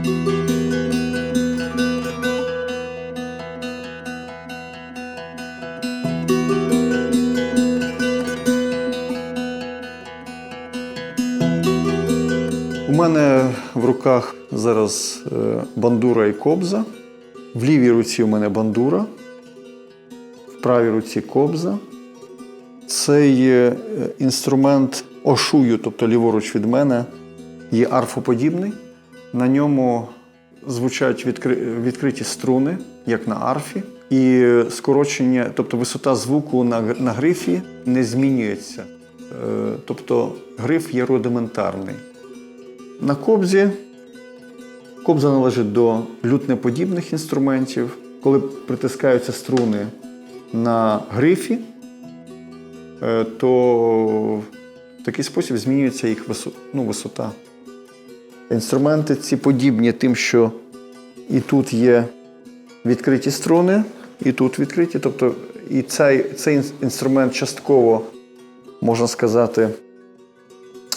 У зараз е, бандура і кобза. В лівій руці у мене бандура, в правій руці кобза. Цей е, інструмент ошую, тобто ліворуч від мене, є арфоподібний. На ньому звучать відкри- відкриті струни, як на арфі. І скорочення, тобто висота звуку на, грифі не змінюється. Е, Тобто гриф є рудиментарний. На кобзі кобза належить до лютнеподібних інструментів. Коли притискаються струни на грифі, е, то в такий спосіб змінюється їх ну, висота. Інструменти ці подібні тим, що і тут є відкриті струни, і тут відкриті. Тобто і цей, цей інструмент частково, можна сказати,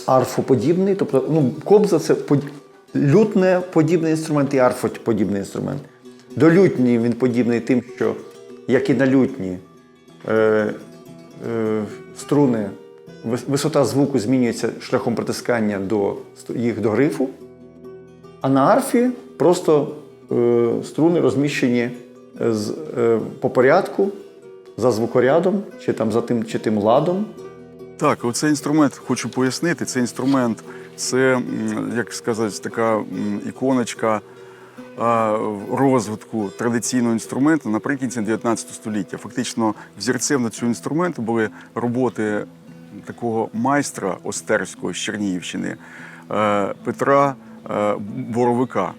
арфоподібний, тобто ну, кобза це. Лютне подібний інструмент і арфоподібний інструмент. До лютні він подібний тим, що, як і на лютні, е, е, струни, висота звуку змінюється шляхом притискання до, їх до грифу, а на арфі просто е, струни розміщені з, е, по порядку, за звукорядом, чи, там, за тим, чи тим ладом. Так, оцей інструмент хочу пояснити. Цей інструмент це, як сказати, така іконочка розвитку традиційного інструменту наприкінці 19 століття. Фактично, взірцем на цього інструменту були роботи такого майстра Остерського з Чернігівщини е, Петра е, Боровика.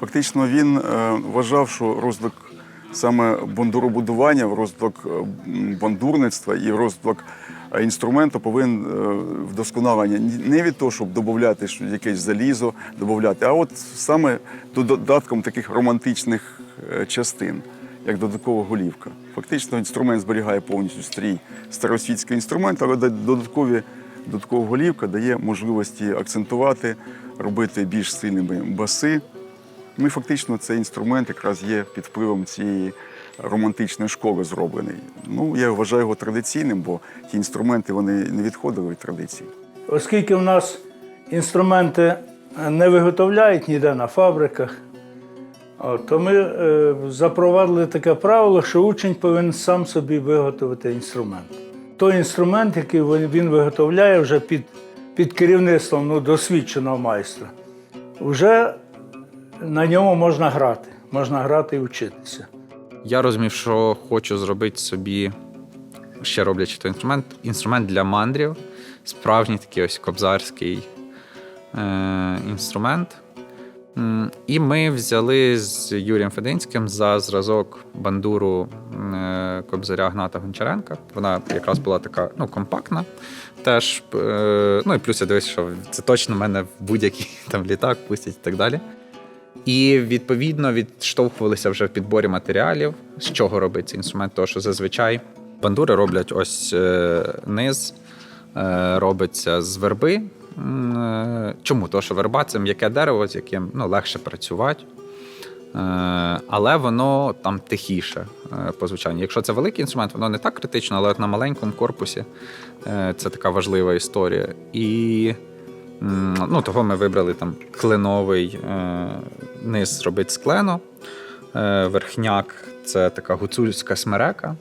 Фактично він е, вважав, що розвиток саме бандуробудування, розвиток бандурництва і розвиток інструменту повинен е, вдосконалення не від того, щоб додати якесь залізо, додати, а от саме додатком таких романтичних е, частин, як додаткова голівка. Фактично інструмент зберігає повністю стрій старосвітського інструменту, але додаткові додаткова голівка дає можливості акцентувати, робити більш сильними баси. Ну і фактично цей інструмент якраз є під впливом цієї романтичної школи зроблений. Ну, я вважаю його традиційним, бо ті інструменти вони не відходили від традиції. Оскільки в нас інструменти не виготовляють ніде на фабриках, то ми е, запровадили таке правило, що учень повинен сам собі виготовити інструмент. Той інструмент, який він виготовляє вже під, під керівництвом ну, досвідченого майстра, вже на ньому можна грати. Можна грати і вчитися. Я розумів, що хочу зробити собі, ще роблячи той інструмент, інструмент для мандрів, справжній такий ось кобзарський е, інструмент. І ми взяли з Юрієм Фединським за зразок бандуру е, кобзаря Гната Гончаренка. Вона якраз була така ну, компактна. Теж, е, ну і плюс я дивився, що це точно мене в будь-який там літак пустять і так далі. І відповідно відштовхувалися вже в підборі матеріалів, з чого робить цей інструмент. Тому що зазвичай бандури роблять ось е, низ, е, робиться з верби. Е, Чому? Тому що верба це м'яке дерево, з яким ну, легше працювати. Але воно там тихіше по звучанню. Якщо це великий інструмент, воно не так критично, але от на маленькому корпусі це така важлива історія. І Ну, того ми вибрали там кленовий е, низ зробити з клену. Е, верхняк це така гуцульська смерека.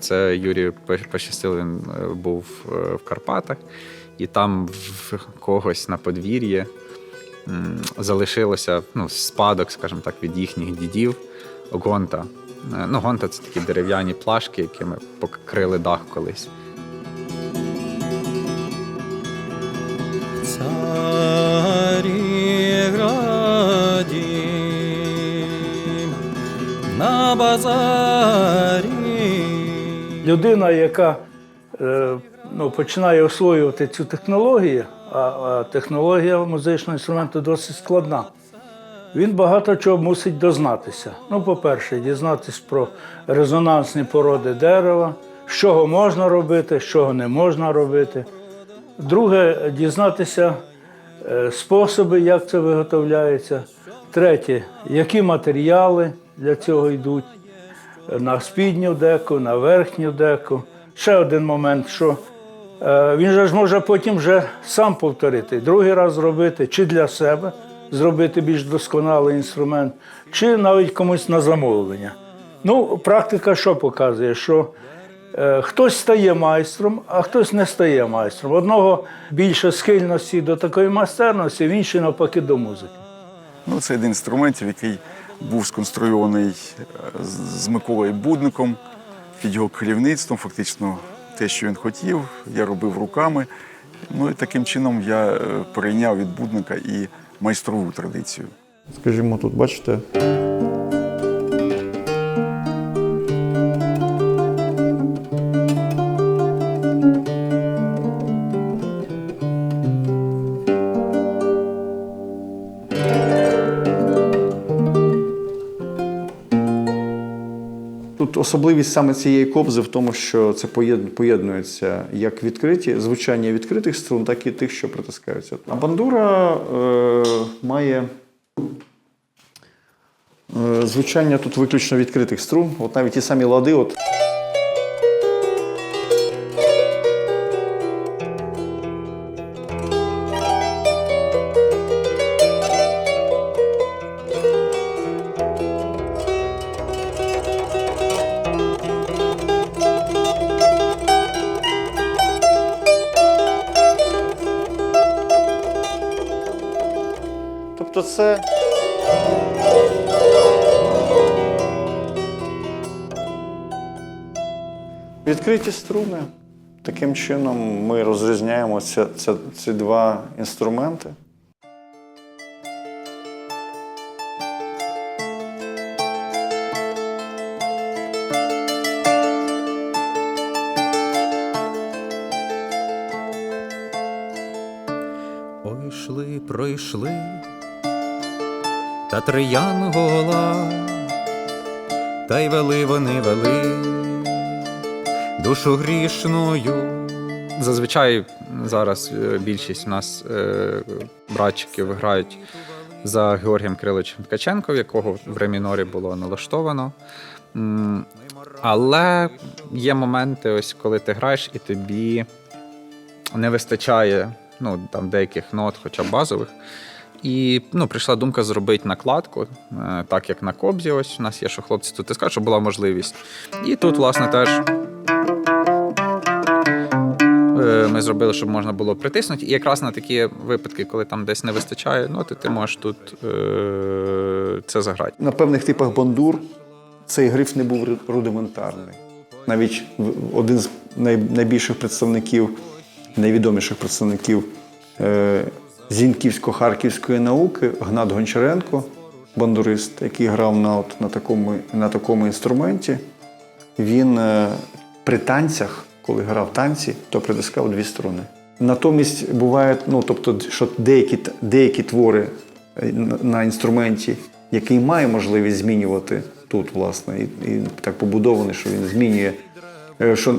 Це Юрій пощастило, він е, був в Карпатах, і там в когось на подвір'ї залишилося ну, спадок, скажімо так, від їхніх дідів гонта. Ну, гонта це такі дерев'яні плашки, якими покрили дах колись. На. Людина, яка е, ну, починає освоювати цю технологію, а, технологія музичного інструменту досить складна. Він багато чого мусить дознатися. Ну, по-перше, дізнатися про резонансні породи дерева, з чого можна робити, чого не можна робити. Друге, дізнатися е, способи, як це виготовляється. Третє, які матеріали для цього йдуть на спідню деку, на верхню деку. Ще один момент, що е, він же ж може потім вже сам повторити, другий раз зробити, чи для себе зробити більш досконалий інструмент, чи навіть комусь на замовлення. Ну, практика що показує? Що е, хтось стає майстром, а хтось не стає майстром. Одного більше схильності до такої майстерності, в іншого навпаки до музики. Ну, це один з інструментів, який був сконструйований е, з- Миколою Будником під його керівництвом. Фактично, те, що він хотів, я робив руками. Ну і таким чином я прийняв перейняв від будника і майстрову традицію. Скажімо, тут бачите. Особливість саме цієї кобзи в тому, що це поєднується як відкриті, звучання відкритих струн, так і тих, що притискаються. А бандура е, має Е, Звучання тут виключно відкритих струн. От навіть ті самі лади, от Це. Відкриті струни. Таким чином ми розрізняємо ці, ці, ці два інструменти. Ой, йшли, пройшли, та три янгола, та й вели вони вели душу грішною. Зазвичай зараз е, більшість у нас е, братчиків грають за Георгієм Криловичем Ткаченко, в якого в ремінорі було налаштовано. Але є моменти, ось коли ти граєш, і тобі не вистачає ну, там, деяких нот, хоча б базових. І ну, прийшла думка зробити накладку, е, так як на кобзі. Ось у нас є, що хлопці тут тискають, щоб була можливість. І тут, власне, теж Е, Ми зробили, щоб можна було притиснути. І якраз на такі випадки, коли там десь не вистачає ноти, ти можеш тут е- це заграти. На певних типах бандур цей гриф не був рудиментарний. Навіть один з найбільших представників, найвідоміших представників е- зінківсько-харківської науки Гнат Гончаренко, бандурист, який грав на, от, на, такому, на такому інструменті, він е- при танцях, коли грав танці, то притискав дві струни. Натомість буває, ну тобто, що деякі, деякі твори е, на- інструменті, який має можливість змінювати тут, власне, і, і так побудований, що він змінює, е, що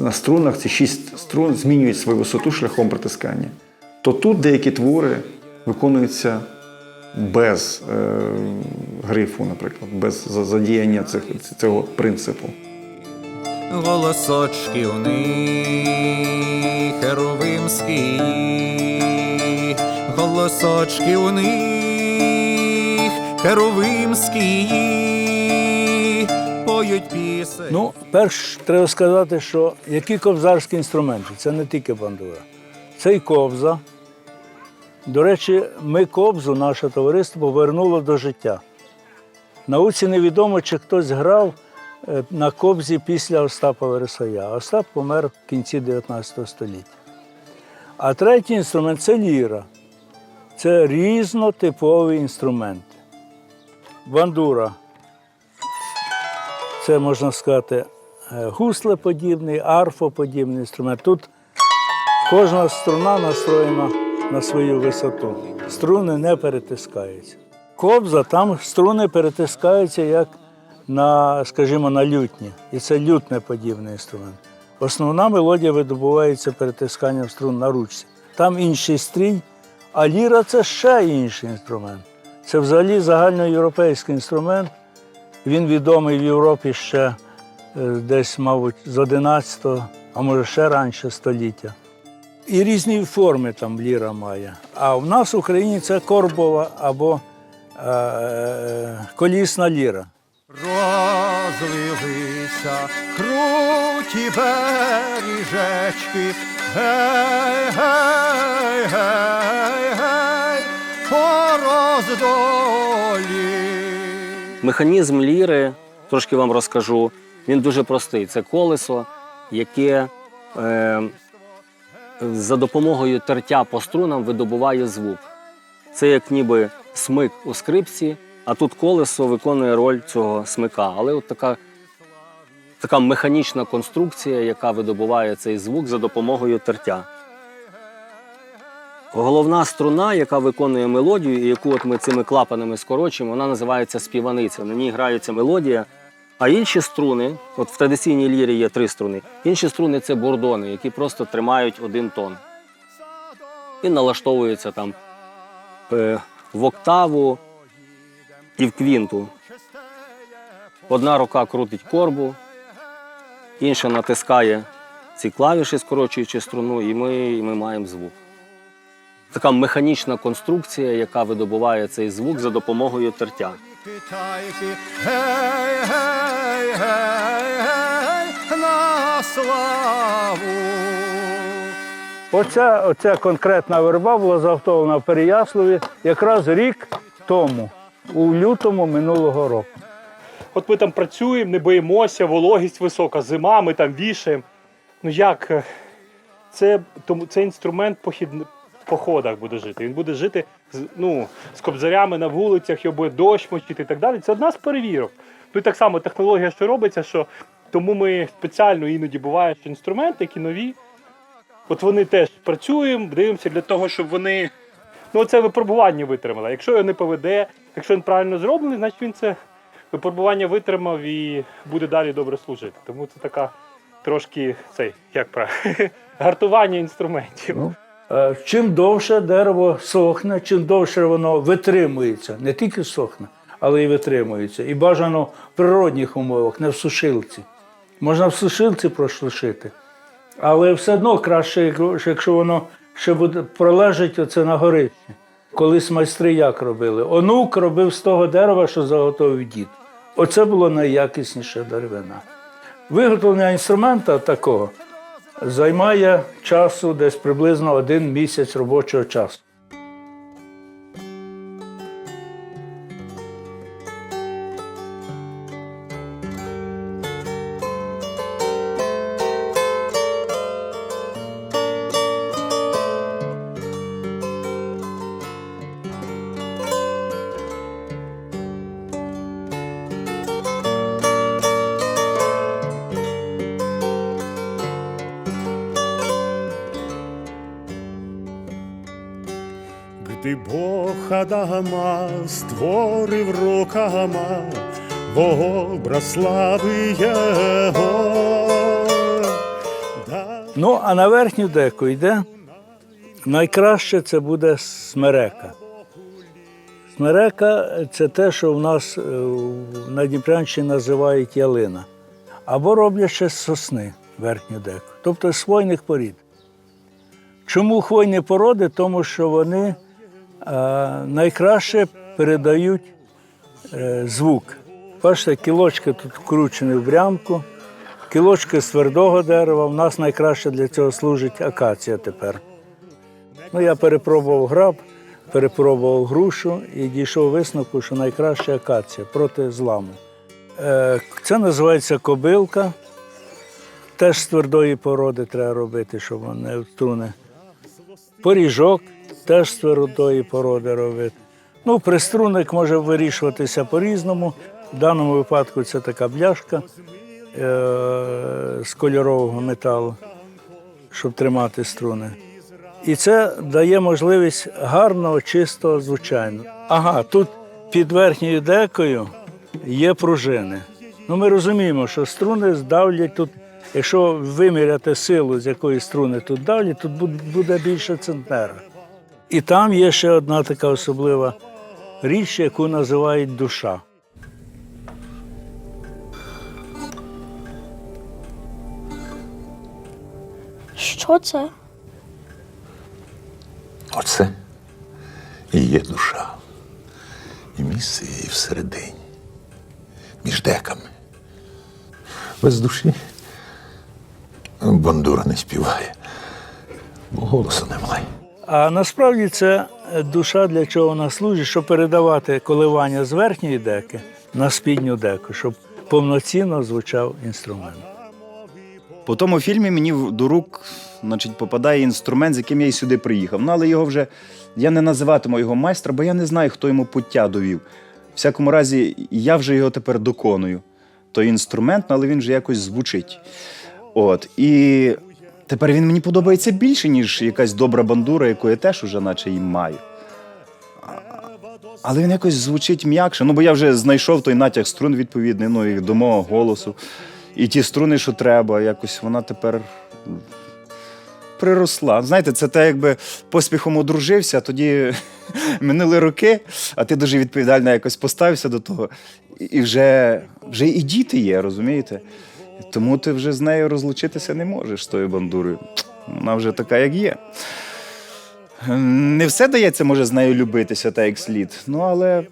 на струнах ці шість струн змінюють свою висоту шляхом притискання. То тут деякі твори виконуються без е, грифу, наприклад, без задіяння цих, цього принципу. голосочки у них херовимські, голосочки у них херовимські, поють пісень. Ну, перш треба сказати, що які кобзарські інструменти, це не тільки бандура, це і кобза. До речі, ми кобзу, наше товариство, повернуло до життя. Науці невідомо, чи хтось грав е, на кобзі після Остапа Вересая. Остап помер в кінці 19 століття. А третій інструмент це ліра. Це різнотипові інструменти. Бандура це можна сказати е, гуслеподібний, арфоподібний інструмент. Тут Кожна струна настроєна на свою висоту. Струни не перетискаються. Кобза там струни перетискаються як на, скажімо, на лютні. І це лютнеподібний інструмент. Основна мелодія видобувається перетисканням струн на ручці. Там інший стрінь, а ліра це ще інший інструмент. Це взагалі загальноєвропейський інструмент. Він відомий в Європі ще е, десь, мабуть, з 11-го, а може ще раніше століття. І різні форми там ліра має. А в нас в Україні це корбова або е, колісна ліра. Розлилися круті бережечки, гей, гей, гей, гей, по роздолі. Механізм ліри, трошки вам розкажу, він дуже простий. Це колесо, яке е, за допомогою тертя по струнам видобуває звук. Це як ніби смик у скрипці, а тут колесо виконує роль цього смика. Але от така, така механічна конструкція, яка видобуває цей звук за допомогою тертя. Головна струна, яка виконує мелодію, і яку от ми цими клапанами скорочуємо, вона називається співаниця. На ній грається мелодія. А інші струни, от в традиційній лірі є три струни, інші струни це бордони, які просто тримають один тон. І налаштовуються там е, в октаву і в квінту. Одна рука крутить корбу, інша натискає ці клавіші, скорочуючи струну, і ми, і ми маємо звук така механічна конструкція, яка видобуває цей звук за допомогою тертя. Оця, оця конкретна верба була заготовлена в Переяславі якраз рік тому, у лютому минулого року. От ми там працюємо, не боїмося, вологість висока, зима, ми там вішаємо. Ну як? Це, тому, це інструмент похід, в походах буде жити. Він буде жити з, ну, з кобзарями на вулицях, його буде дощ мочити і так далі. Це одна з перевірок. Ну і так само технологія, що робиться, що тому ми спеціально іноді буває, що інструменти, які нові, от вони теж працюємо, дивимося для того, щоб вони. Ну, це випробування витримали. Якщо його не поведе, якщо він правильно зроблений, значить він це випробування витримав і буде далі добре служити. Тому це така трошки цей, як правильно, гартування інструментів. Е, Чим довше дерево сохне, чим довше воно витримується, не тільки сохне, але й витримується. І бажано в природних умовах, не в сушилці. Можна в сушилці прошлишити, але все одно краще, якщо воно ще буде пролежить оце на горищі. Колись майстри як робили? Онук робив з того дерева, що заготовив дід. Оце було найякісніше деревина. Виготовлення інструмента такого займає часу десь приблизно один місяць робочого часу. Gdy Бог Адама створив рукама, в образ слави Його. Ну, а на верхню деку йде найкраще це буде смерека. Смерека це те, що в нас е, на Дніпрянщині називають ялина. Або роблять ще з сосни верхню деку, тобто з хвойних порід. Чому хвойні породи? Тому що вони найкраще передають е, звук. Бачите, кілочки тут вкручені в брямку, кілочки з твердого дерева. У нас найкраще для цього служить акація тепер. Ну, я перепробував граб, перепробував грушу і дійшов висновку, що найкраще акація проти зламу. Е, Це називається кобилка. Теж з твердої породи треба робити, щоб вони не струни. Поріжок теж з твердої породи робити. Ну, приструник може вирішуватися по-різному. В даному випадку це така бляшка е- з кольорового металу. щоб тримати струни. І це дає можливість гарного, чистого звучання. Ага, тут під верхньою декою є пружини. Ну, ми розуміємо, що струни здавлять тут. Якщо виміряти силу, з якої струни тут давлять, тут буде- більше центнера. І там є ще одна така особлива річ, яку називають душа. Що це? Оце і є душа. І місце її всередині, між деками. Без душі бандура не співає, бо голосу немає. А насправді це душа для чого вона служить, щоб передавати коливання з верхньої деки на спідню деку, щоб повноцінно звучав інструмент. По тому фільмі мені до рук значить, попадає інструмент, з яким я і сюди приїхав. Ну, але його вже я не називатиму його майстра, бо я не знаю, хто йому пуття довів. Всякому разі, я вже його тепер доконую. Той інструмент, ну, але він вже якось звучить. От. І тепер він мені подобається більше, ніж якась добра бандура, яку я теж уже наче і маю. Але він якось звучить м'якше. Ну, бо я вже знайшов той натяг струн відповідний, ну і до мого голосу. І ті струни, що треба, якось вона тепер приросла. Знаєте, це те, якби поспіхом одружився, тоді минули роки, а ти дуже відповідально якось поставився до того. І вже, вже і діти є, розумієте? Тому ти вже з нею розлучитися не можеш з тою бандурою. Вона вже така, як є. Не все дається, може, з нею любитися, так як слід. Ну, але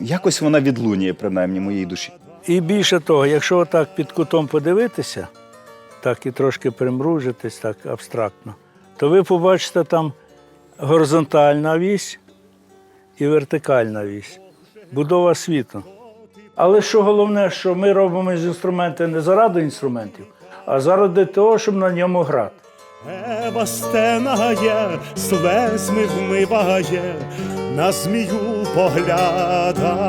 якось вона відлунює, принаймні, моїй душі. І більше того, якщо отак під кутом подивитися, так і трошки примружитись, так абстрактно, то ви побачите там горизонтальна вісь і вертикальна вісь, будова світу. Але що головне, що ми робимо з інструменти не заради інструментів, а заради того, щоб на ньому грати. Ева стенає, слезми вмиває, на змію поглядає.